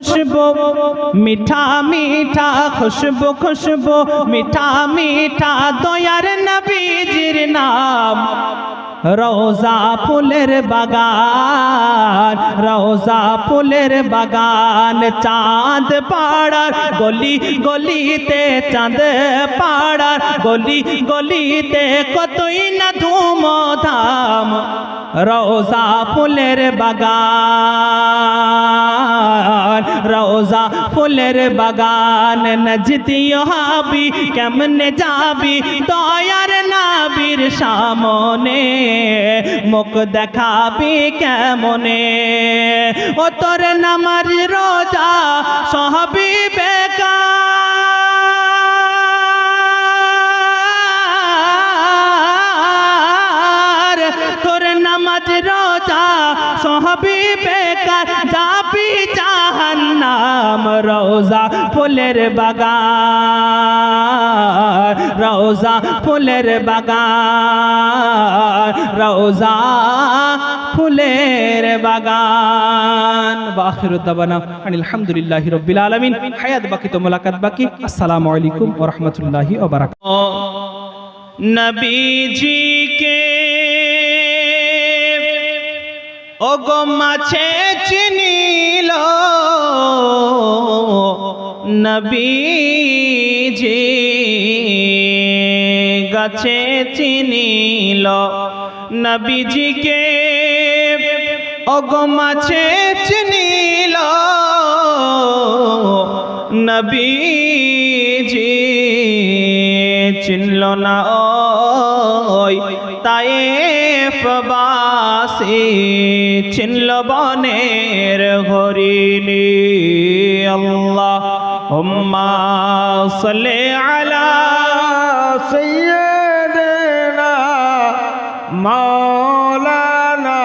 খুশবো, মিঠা মিঠা খুশবো খুশবো, মিঠা মিঠা দয়ার নবীজির নাম। রোজা ফুলের বাগান রোজা ফুলের বাগান, চাঁদ পাড়ার গলি গলিতে, চাঁদ পাড়ার গলি গলিতে কতই না ধুম ধাম রোজা ফুলের বাগান। ফুলের বাগান নজদি হাবি, কেমনে যাবি দয়ার নাবির সামনে? মুখ দেখাবি কেমনে? ও তোর নামার রোজা সহবি বেকার। তোর নামাজ রোজা সহবি বেকার যাবি রোজা ফুলের বাগান রোজা ফুলের বাগান রোজা ফুলের বাগান। বাখির দাবানা আলহামদুলিল্লাহ রব্বিল আলামিন। হায়াত বাকি তো মোলাকাত বাকি। আসসালামু আলাইকুম ওয়া রাহমাতুল্লাহি ওয়া বারাকাতুহু। নবীজি কে ও গো মাছে চিনিল নবীজি গাছে চিনিল নবীজিকে ও গো মাছে চিনিল নবীজি চিনল না ওই তায়েফবাসী চিনল বনের হরিণী আল্লাহ। اللهم صل على سيدنا مولانا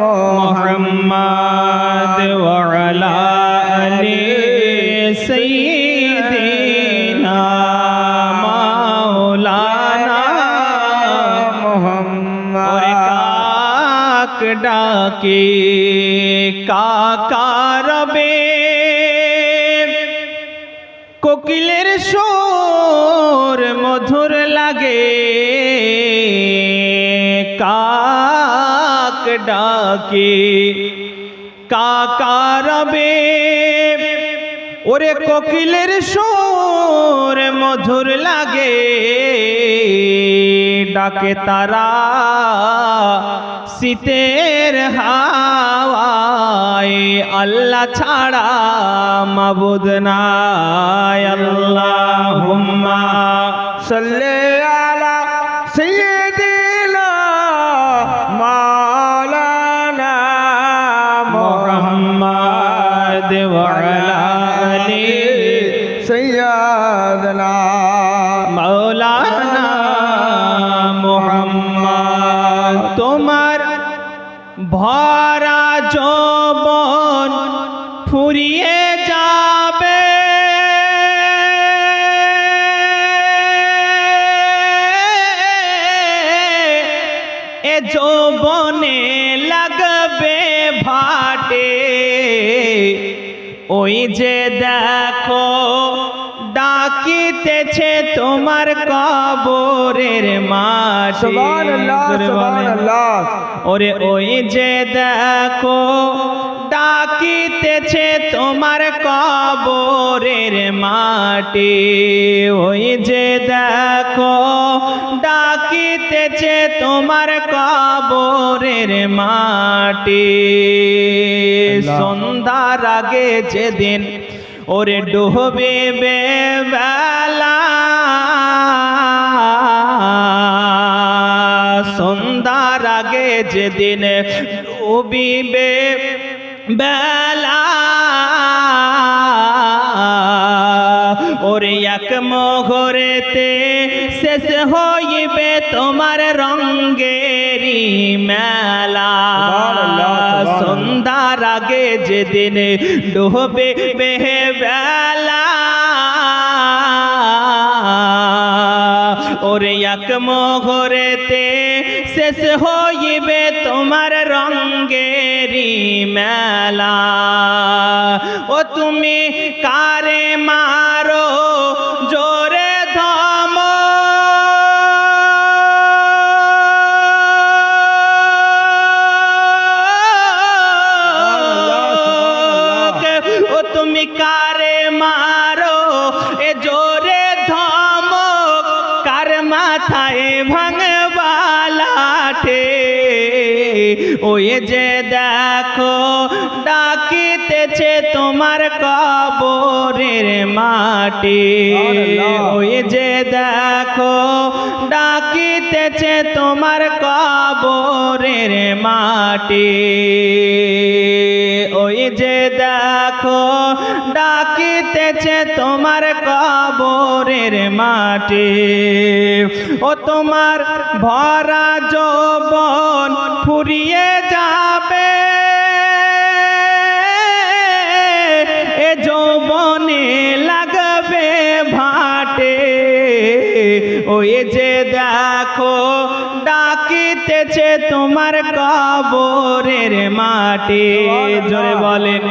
محمد وعلى ال سيدنا مولانا محمد اور کاک ڈاکے کاکا ربے কোকিলের সুর মধুর লাগে। কাক ডাকে কাকারবে ওরে কোকিলের সুর মধুর লাগে। ডাকে তারা শীতের হয় আল্লাহ ছাড়া মাবুদ নাই। আল্লাহ হুম্মা সাল্লে আলা সাইয়্যিদিনা মাওলানা মুহাম্মদ ওয়া আলা আলি সাইয়্যিদিনা। মাওলানা যৌবন ফুরিয়ে যাবে। এ যৌবনে লাগবে ভাটে। ওই যে দেখো দিতেছে তোমার কবরের মাটি। ওরে ওই যে দেখো ডাকিতেছে তোমার কবরের মাটি। ওই যে দেখো ডাকিতেছে তোমার কবরের মাটি। সন্ধ্যার আগে যেদিন ওরে ডুবে বেলা সন্ধ্যার আগে যেদিন ডুবিবে বেলা ওরে এক মোহরেতে শেষ হইবে তোমার রঙ্গেরি মেলা। সন্ধ্যার আগে যেদিন ডুবে বেলা ওরে এক মোহরেতে শেষ হইবে তোমার রঙ্গেরি মেলা। ও তুমি কারে ওই যে দেখো ডাকিতেছে তোমার কবরের মাটি। ওই যে দেখো ডাকিতেছে তোমার কবরের মাটি। ওই যে দেখো ডাকিতেছে তোমার কবরের মাটি। ও তোমার ভরা যৌবন ফুরিয়ে যাবে। এ যৌবনে লাগবে ভাটে। ওই যে দেখো, ডাকিতেছে তোমার কবরের মাটি। জোরে বলেন,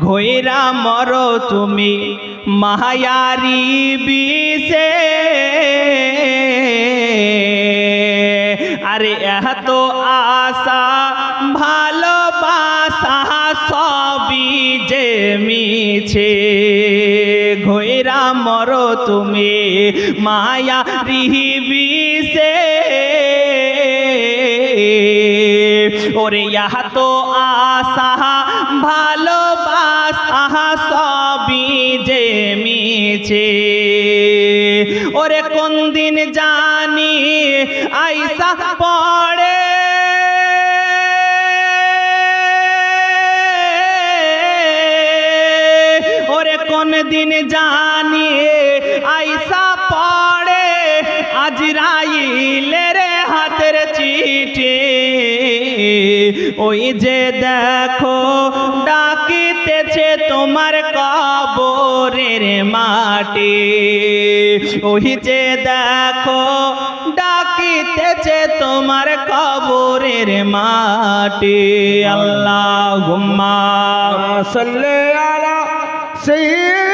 ঘইরা মরো তুমি, মায়ারি বিষে। আরে, এত আশা সবই যে মিছে, ঘইরা মরো তুমি মায়া রিহিবিসে ওরে ইহা তো আশা, ভালোবাসা সবই যে মিছে। ওরে কোন দিন জানি আইসা পড়ে কোন দিন জানিয়ে আইসা পড়ে? রে হাতের চিঠি। ওই যে দেখো, ডাকিতেছে তোমার কবরের মাটি। ওই যে দেখো, ডাকিতেছে তোমার কবরের মাটি। আল্লাহ গুম্মা সাল্লে saying